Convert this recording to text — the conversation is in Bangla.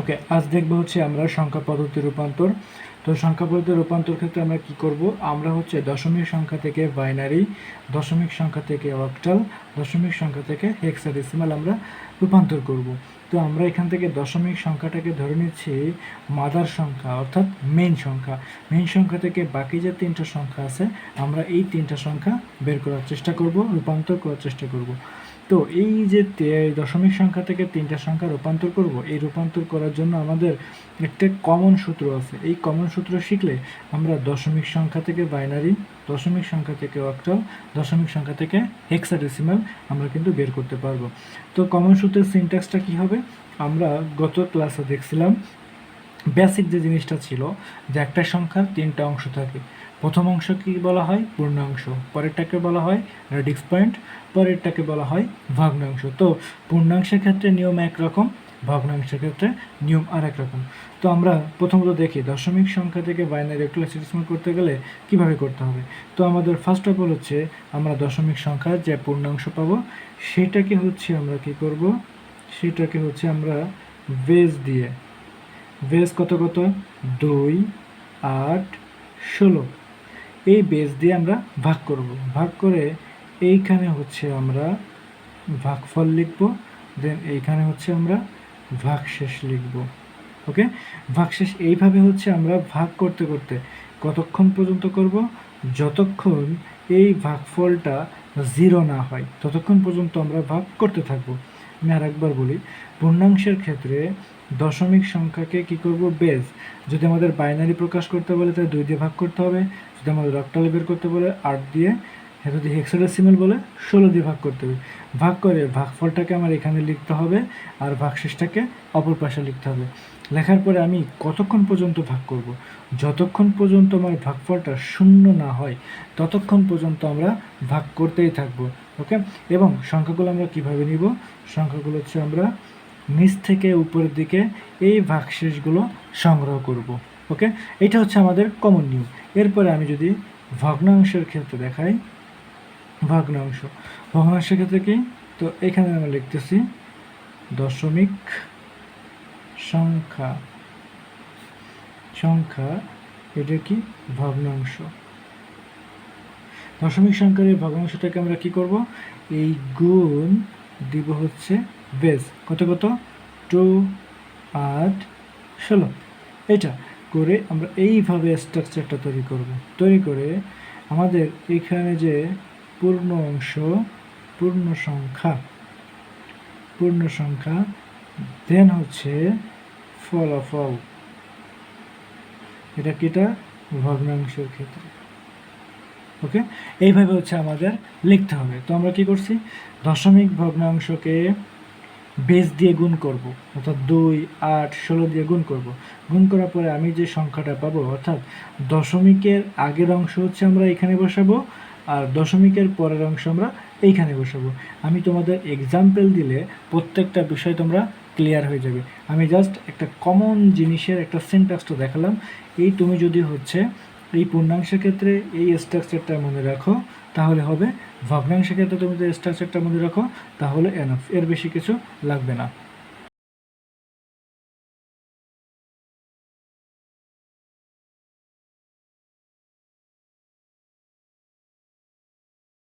ওকে আজ দেখব হচ্ছে আমরা সংখ্যা পদ্ধতি রূপান্তর। তো সংখ্যা পদ্ধতি রূপান্তর ক্ষেত্রে আমরা কি করব? আমরা হচ্ছে দশমিক সংখ্যা থেকে বাইনারি দশমিক সংখ্যা থেকে অক্টাল দশমিক সংখ্যা থেকে হেক্সাডেসিমাল আমরা রূপান্তর করব। তো আমরা এখান থেকে দশমিক সংখ্যাটাকে ধরে নিচ্ছি মাদার সংখ্যা, অর্থাৎ মেইন সংখ্যা। মেইন সংখ্যা থেকে বাকি যে তিনটা সংখ্যা আছে, আমরা এই তিনটা সংখ্যা বের করার চেষ্টা করব, রূপান্তর করার চেষ্টা করব। তো এই যে দশমিক সংখ্যা থেকে তিনটা সংখ্যা রূপান্তর করব, এই রূপান্তর করার জন্য আমাদের একটা কমন সূত্র আছে। এই কমন সূত্র শিখলে আমরা দশমিক সংখ্যা থেকে বাইনারি দশমিক সংখ্যা থেকে অক্টাল দশমিক সংখ্যা থেকে হেক্সাডেসিমাল আমরা কিন্তু বের করতে পারব। তো কমন সূত্রের সিনট্যাক্সটা কি হবে? আমরা গত ক্লাসে দেখছিলাম বেসিক যে জিনিসটা ছিল, যে একটা সংখ্যার তিনটা অংশ থাকে। প্রথম অংশ কি বলা হয়? পূর্ণাংশ। পরেরটাকে বলা হয় রেডিক্স পয়েন্ট। পরেরটাকে বলা হয় ভগ্নাংশ। তো পূর্ণাংশের ক্ষেত্রে নিয়ম একরকম ভগ্নাংশের ক্ষেত্রে নিয়ম আর এক রকম। তো আমরা প্রথমত দেখি, দশমিক সংখ্যা থেকে বাইনারি রেক্টাল করতে গেলে কীভাবে করতে হবে? তো আমাদের ফার্স্ট অফ অল হচ্ছে আমরা দশমিক সংখ্যার যে পূর্ণাংশ পাবো, সেটাকে হচ্ছে আমরা কি করব? সেটাকে হচ্ছে আমরা বেস দিয়ে বেস কত কত? দুই, আট, ষোলো। এই বেস দিয়ে আমরা ভাগ করব। ভাগ করে এইখানে হচ্ছে আমরা ভাগফল লিখব দেন এইখানে হচ্ছে আমরা ভাগশেষ লিখব। ওকে ভাগশেষ এইভাবে হচ্ছে আমরা ভাগ করতে করতে কতক্ষণ পর্যন্ত করব? যতক্ষণ এই ভাগফলটা জিরো না হয়, ততক্ষণ পর্যন্ত আমরা ভাগ করতে থাকব। আমি আর একবার বলি, পূর্ণাংশের ক্ষেত্রে দশমিক সংখ্যাকে কি করব? বেস যদি আমাদের বাইনারি প্রকাশ করতে বলে, তাহলে দুই দিয়ে ভাগ করতে হবে। যদি আমাদের অক্টালে বের করতে বলে, আট দিয়ে হ্যাঁ যদি হেক্সাডেসিমাল বলে, ষোলো দিয়ে ভাগ করতে হবে। ভাগ করে ভাগফলটাকে আমার এখানে লিখতে হবে, আর ভাগশেষটাকে অপর পাশে লিখতে হবে। লেখার পরে আমি কতক্ষণ পর্যন্ত ভাগ করব? যতক্ষণ পর্যন্ত আমার ভাগফলটা শূন্য না হয়, ততক্ষণ পর্যন্ত আমরা ভাগ করতেই থাকব ওকে এবং সংখ্যাগুলো আমরা কীভাবে নিব? সংখ্যাগুলো হচ্ছে আমরা নিচ থেকে উপরের দিকে এই ভাগশেষগুলো সংগ্রহ করব, ওকে? এটা হচ্ছে আমাদের কমন নিয়ম। এরপরে আমি যদি ভগ্নাংশের ক্ষেত্রে দেখাই, ভগ্নাংশ। ভগ্নাংশের ক্ষেত্রে কি? তো এখানে আমরা লিখতেছি দশমিক সংখ্যা সংখ্যা, এটা কি? ভগ্নাংশ। দশমিক সংখ্যার এই ভগ্নাংশটাকে আমরা কি করব? এই গুণ দিব হচ্ছে বেস, কত কত? টু আট ষোলো। এটা করে আমরা এইভাবে স্ট্রাকচারটা তৈরি করব। তৈরি করে আমাদের এখানে যে পূর্ণ অংশ, পূর্ণ সংখ্যা পূর্ণ সংখ্যা দেন হচ্ছে ফলাফল। এটা কিটা ভগ্নাংশের ক্ষেত্রে। ওকে? এইভাবে হচ্ছে আমাদের লিখতে হবে। তো আমরা কি করছি? দশমিক ভগ্নাংশকে বেস দিয়ে গুণ করব, অর্থাৎ দুই, আট, ষোলো দিয়ে গুণ করব। গুণ করার পরে আমি যে সংখ্যাটা পাবো, অর্থাৎ দশমিকের আগের অংশ হচ্ছে আমরা এখানে বসাবো, আর দশমিকের পরের অংশ আমরা এইখানে বসাবো। আমি তোমাদের এক্সাম্পল দিলে প্রত্যেকটা বিষয় তোমরা ক্লিয়ার হয়ে যাবে। আমি জাস্ট একটা কমন জিনিসের একটা সেন্টাক্সটা দেখালাম। এই তুমি যদি হচ্ছে এই পূর্ণাংশের ক্ষেত্রে এই স্ট্রাকচারটা মনে রাখো তাহলে হবে ভগ্নাংশের ক্ষেত্রে তুমি যদি স্ট্রাকচারটা মনে রাখো, তাহলে এনাফ এর বেশি কিছু লাগবে না।